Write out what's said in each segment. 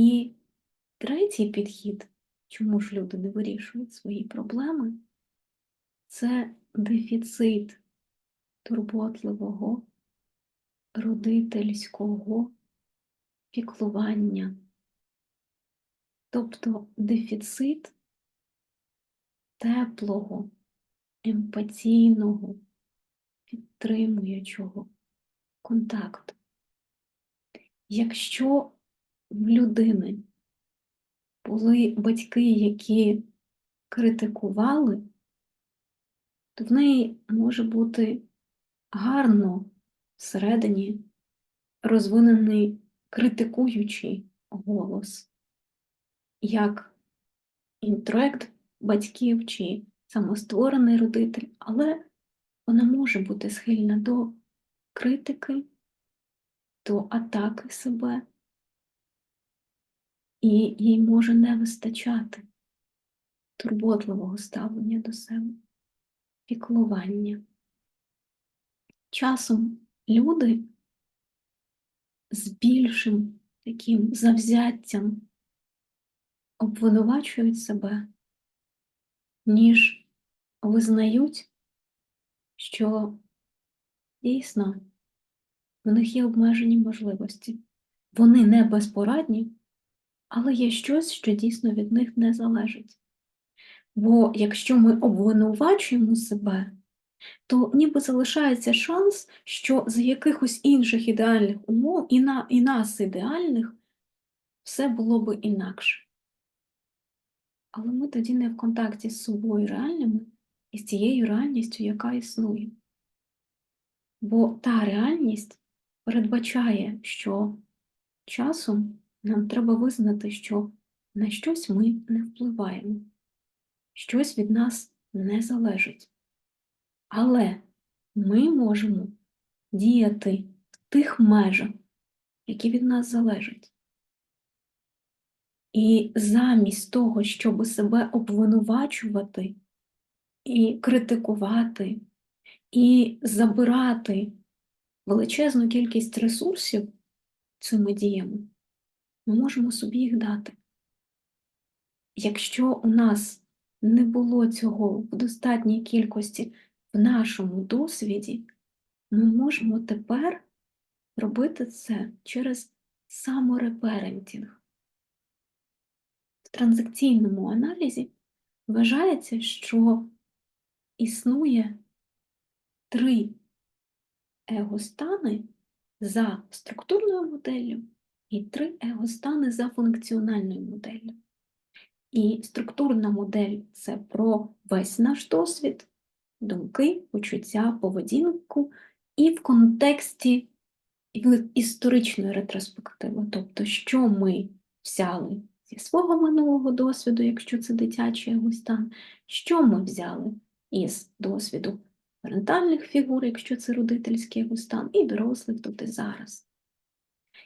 І третій підхід, чому ж люди не вирішують свої проблеми, це дефіцит турботливого, родительського піклування. Тобто дефіцит теплого, емпатійного, підтримуючого контакту. Якщо в людини були батьки, які критикували, то в неї може бути гарно всередині розвинений критикуючий голос, як інтроект батьків чи самостворений родитель, але вона може бути схильна до критики, до атаки себе, і їй може не вистачати турботливого ставлення до себе, піклування. Часом люди з більшим таким завзяттям обвинувачують себе, ніж визнають, що дійсно в них є обмежені можливості. Вони не безпорадні, але є щось, що дійсно від них не залежить. Бо якщо ми обвинувачуємо себе, то ніби залишається шанс, що за якихось інших ідеальних умов і, на, і нас ідеальних все було би інакше. Але ми тоді не в контакті з собою реальними і з тією реальністю, яка існує. Бо та реальність передбачає, що часом нам треба визнати, що на щось ми не впливаємо, щось від нас не залежить. Але ми можемо діяти в тих межах, які від нас залежать. І замість того, щоб себе обвинувачувати і критикувати, і забирати величезну кількість ресурсів цими діями, ми можемо собі їх дати. Якщо у нас не було цього в достатній кількості в нашому досвіді, ми можемо тепер робити це через самореперентінг. В транзакційному аналізі вважається, що існує три егостани за структурною моделлю і три егостани за функціональною моделлю. І структурна модель це про весь наш досвід, думки, почуття, поведінку і в контексті історичної ретроспективи, тобто, що ми взяли зі свого минулого досвіду, якщо це дитячий його стан, що ми взяли із досвіду парентальних фігур, якщо це родительський його стан, і дорослих і зараз.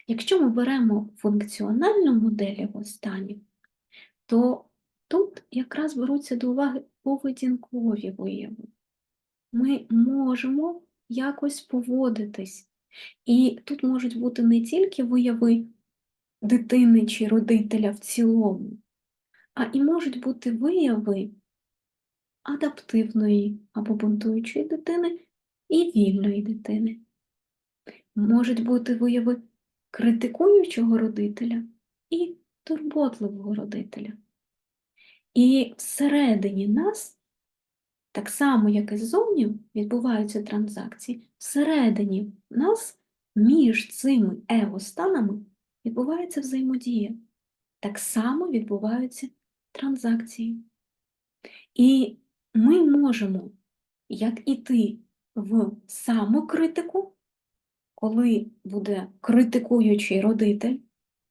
Якщо ми беремо функціональну модель його станів, то тут якраз беруться до уваги поведінкові вияви. Ми можемо якось поводитись. І тут можуть бути не тільки вияви дитини чи родителя в цілому, а і можуть бути вияви адаптивної або бунтуючої дитини і вільної дитини. Можуть бути вияви критикуючого родителя і турботливого родителя. І всередині нас, так само, як і ззовні, відбуваються транзакції, всередині нас між цими его-станами відбувається взаємодія. Так само відбуваються транзакції. І ми можемо, як іти в самокритику, коли буде критикуючий родитель,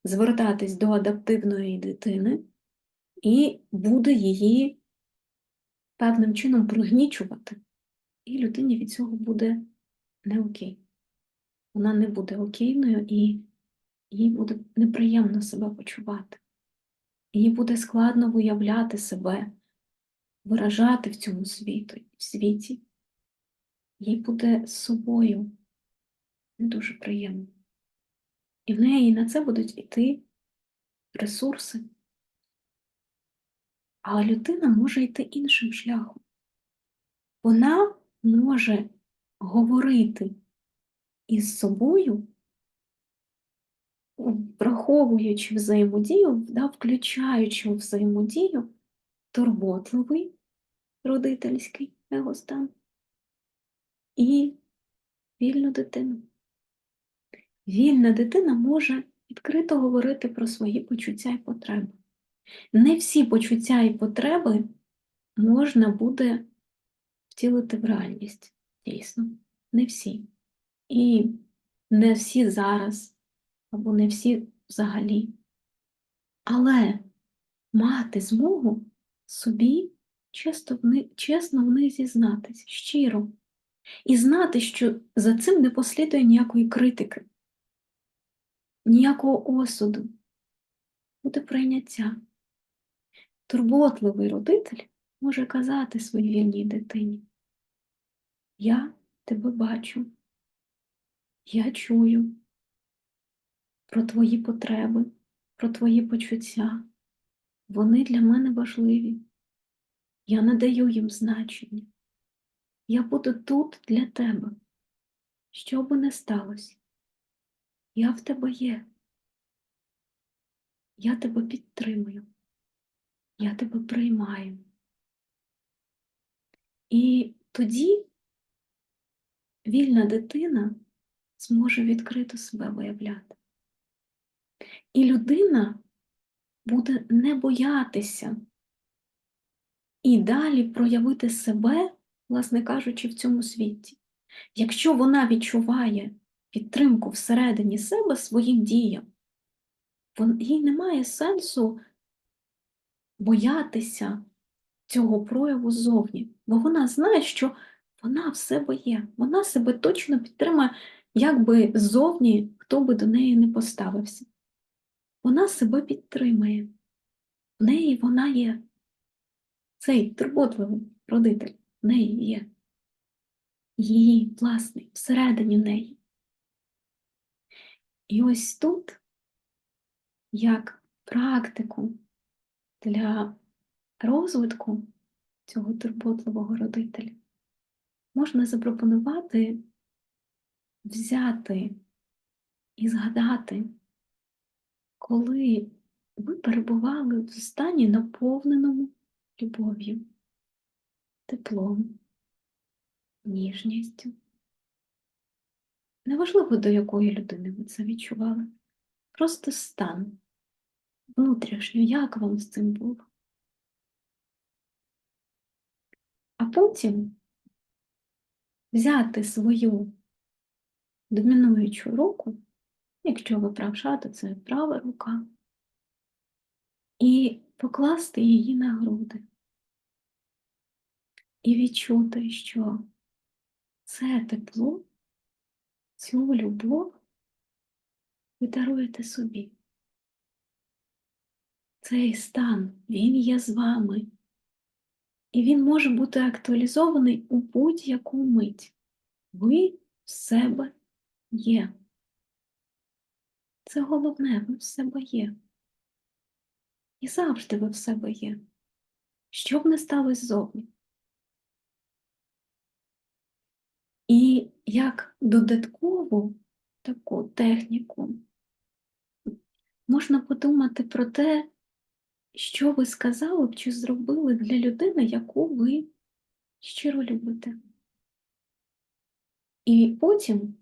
звертатись до адаптивної дитини і буде її певним чином пригнічувати. І людині від цього буде не окей. Вона не буде окейною і їй буде неприємно себе почувати. Їй буде складно виявляти себе, виражати в цьому світі, в світі. Їй буде з собою не дуже приємно. І в неї на це будуть йти ресурси. А людина може йти іншим шляхом. Вона може говорити із собою, враховуючи взаємодію, да, включаючи у взаємодію турботливий родительський егостан і вільну дитину. Вільна дитина може відкрито говорити про свої почуття і потреби. Не всі почуття і потреби можна буде втілити в реальність, дійсно, не всі. І не всі зараз, або не всі взагалі. Але мати змогу собі чесно в них, чесно в них зізнатись, щиро, і знати, що за цим не послідує ніякої критики, ніякого осуду, буде прийняття. Турботливий родитель може казати своїй вільній дитині, я тебе бачу, я чую про твої потреби, про твої почуття. Вони для мене важливі. Я надаю їм значення. Я буду тут для тебе. Що би не сталося, я в тебе є. Я тебе підтримую, я тебе приймаю. І тоді вільна дитина зможе відкрито себе виявляти. І людина буде не боятися і далі проявити себе, власне кажучи, в цьому світі. Якщо вона відчуває підтримку всередині себе своїм діям, їй немає сенсу боятися цього прояву ззовні, бо вона знає, що вона в себе є, вона себе точно підтримує, як би ззовні хто би до неї не поставився. Вона себе підтримує, в неї вона є. Цей турботливий родитель в неї є. Її власний всередині неї. І ось тут, як практику для розвитку цього турботливого родителя, можна запропонувати взяти і згадати, коли ви перебували в стані наповненому любов'ю, теплом, ніжністю. Неважливо, до якої людини ви це відчували. Просто стан внутрішньо, як вам з цим було. А потім взяти свою домінуючу руку, якщо ви правша, то це права рука, і покласти її на груди. І відчути, що це тепло, цю любов ви даруєте собі. Цей стан, він є з вами, і він може бути актуалізований у будь-яку мить. Ви в себе є. Це головне, ви в себе є. І завжди ви в себе є. Що б не сталося ззовні. І як додаткову таку техніку можна подумати про те, що ви сказали б чи зробили для людини, яку ви щиро любите. І потім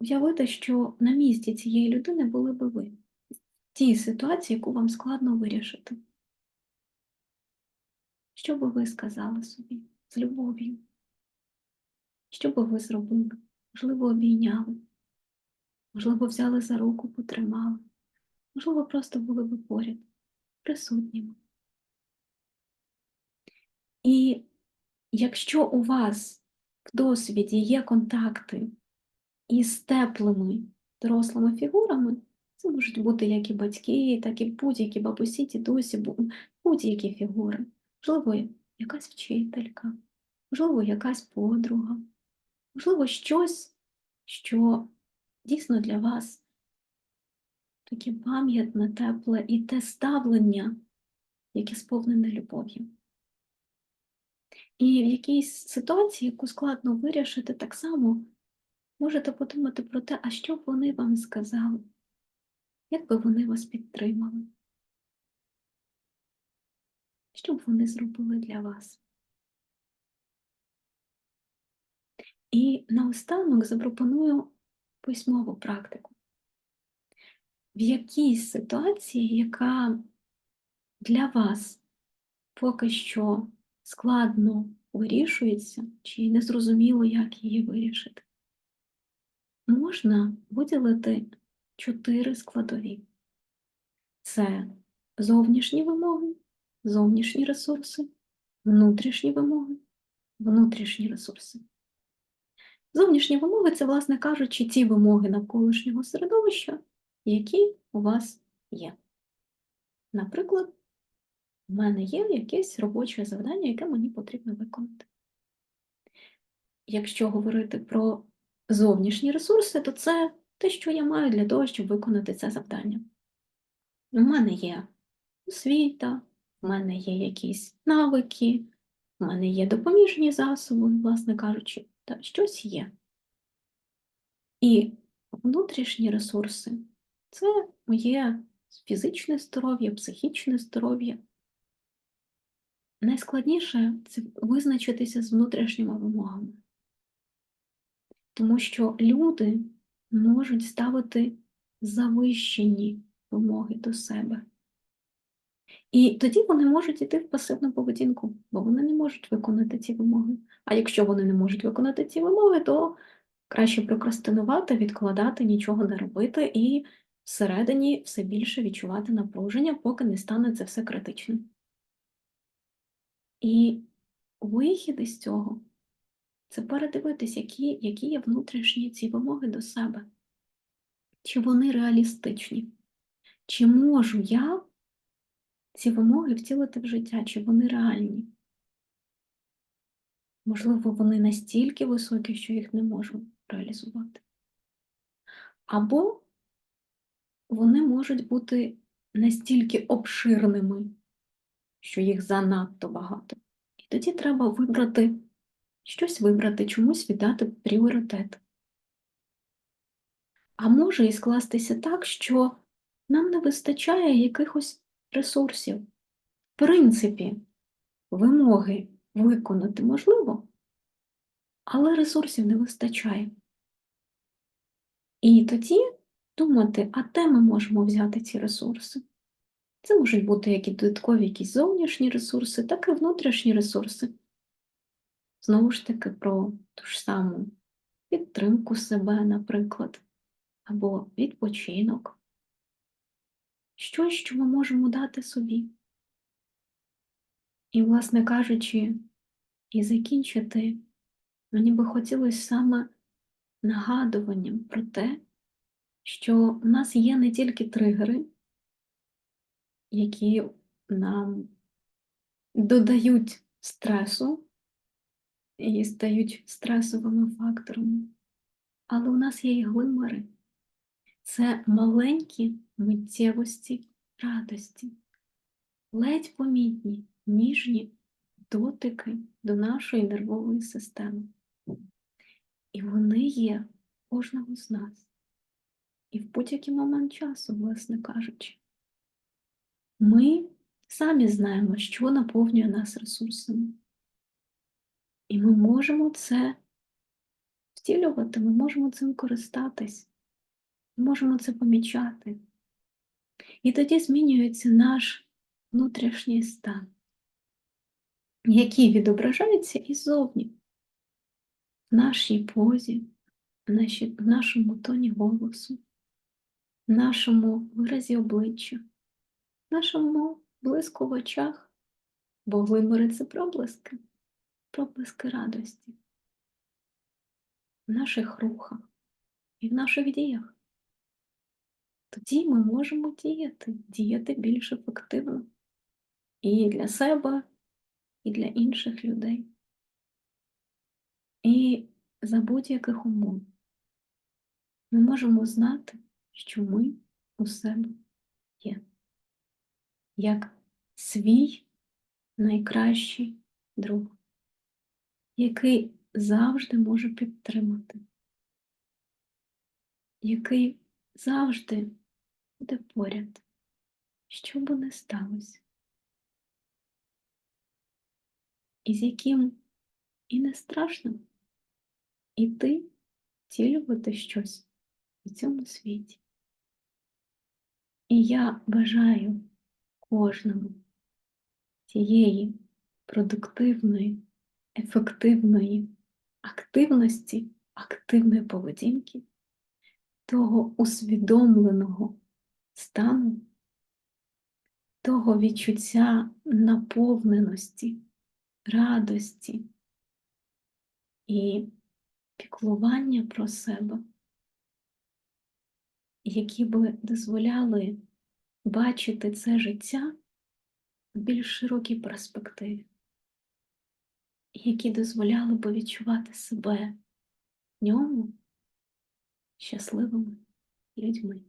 уявити, що на місці цієї людини були би ви тій ситуації, яку вам складно вирішити. Що би ви сказали собі з любов'ю? Що би ви зробили? Можливо, обійняли, можливо, взяли за руку, потримали, можливо, просто були би поряд, присутніми. І якщо у вас в досвіді є контакти із теплими дорослими фігурами, це можуть бути як і батьки, так і будь-які бабусі, дідусі, будь-які фігури. Можливо, якась вчителька, можливо, якась подруга, можливо, щось, що дійсно для вас таке пам'ятне, тепле і те ставлення, яке сповнене любов'ю. І в якійсь ситуації, яку складно вирішити, так само можете подумати про те, а що б вони вам сказали, як би вони вас підтримали, що б вони зробили для вас. І наостанок запропоную письмову практику. В якійсь ситуації, яка для вас поки що складно вирішується, чи незрозуміло, як її вирішити, можна виділити чотири складові: це зовнішні вимоги, зовнішні ресурси, внутрішні вимоги, внутрішні ресурси. Зовнішні вимоги це, власне кажучи, ті вимоги навколишнього середовища, які у вас є. Наприклад, у мене є якесь робоче завдання, яке мені потрібно виконати. Якщо говорити про зовнішні ресурси, то це те, що я маю для того, щоб виконати це завдання. У мене є освіта, у мене є якісь навики, у мене є допоміжні засоби, власне кажучи, та щось є. І внутрішні ресурси це моє фізичне здоров'я, психічне здоров'я. Найскладніше це визначитися з внутрішніми вимогами, тому що люди можуть ставити завищені вимоги до себе. І тоді вони можуть йти в пасивну поведінку, бо вони не можуть виконати ці вимоги. А якщо вони не можуть виконати ці вимоги, то краще прокрастинувати, відкладати, нічого не робити і всередині все більше відчувати напруження, поки не стане це все критичним. І вихід із цього це передивитись, які, які є внутрішні ці вимоги до себе, чи вони реалістичні, чи можу я ці вимоги втілити в життя, чи вони реальні. Можливо, вони настільки високі, що їх не можу реалізувати. Або вони можуть бути настільки обширними, що їх занадто багато. І тоді треба вибрати щось вибрати, чомусь віддати пріоритет. А може і скластися так, що нам не вистачає якихось ресурсів. В принципі, вимоги виконати можливо, але ресурсів не вистачає. І тоді думати, а де ми можемо взяти ці ресурси? Це можуть бути як і додаткові якісь зовнішні ресурси, так і внутрішні ресурси. Знову ж таки, про ту ж саму підтримку себе, наприклад, або відпочинок. Щось, що ми можемо дати собі. І, власне кажучи, і закінчити, мені би хотілося саме нагадуванням про те, що в нас є не тільки тригери, які нам додають стресу і стають стресовими факторами, але у нас є і глимери. Це маленькі миттєвості радості, ледь помітні, ніжні дотики до нашої нервової системи. І вони є кожного з нас. І в будь-який момент часу, власне кажучи, ми самі знаємо, що наповнює нас ресурсами. І ми можемо це втілювати, ми можемо цим користатись, можемо це помічати. І тоді змінюється наш внутрішній стан, який відображається і зовні, в нашій позі, в нашому тоні голосу, в нашому виразі обличчя, в нашому блиску в очах, бо глибори це проблиски, проблиски радості, в наших рухах і в наших діях. Тоді ми можемо діяти, діяти більш ефективно і для себе, і для інших людей. І за будь-яких умов ми можемо знати, що ми у себе є, як свій найкращий друг, який завжди може підтримати, який завжди буде поряд, що би не сталося, і з яким і не страшно. Іти втілювати щось у цьому світі. І я бажаю кожному цієї продуктивної, ефективної активності, активної поведінки, того усвідомленого стану, того відчуття наповненості, радості і піклування про себе, які би дозволяли бачити це життя в більш широкій перспективі, які дозволяли би відчувати себе в ньому щасливими людьми.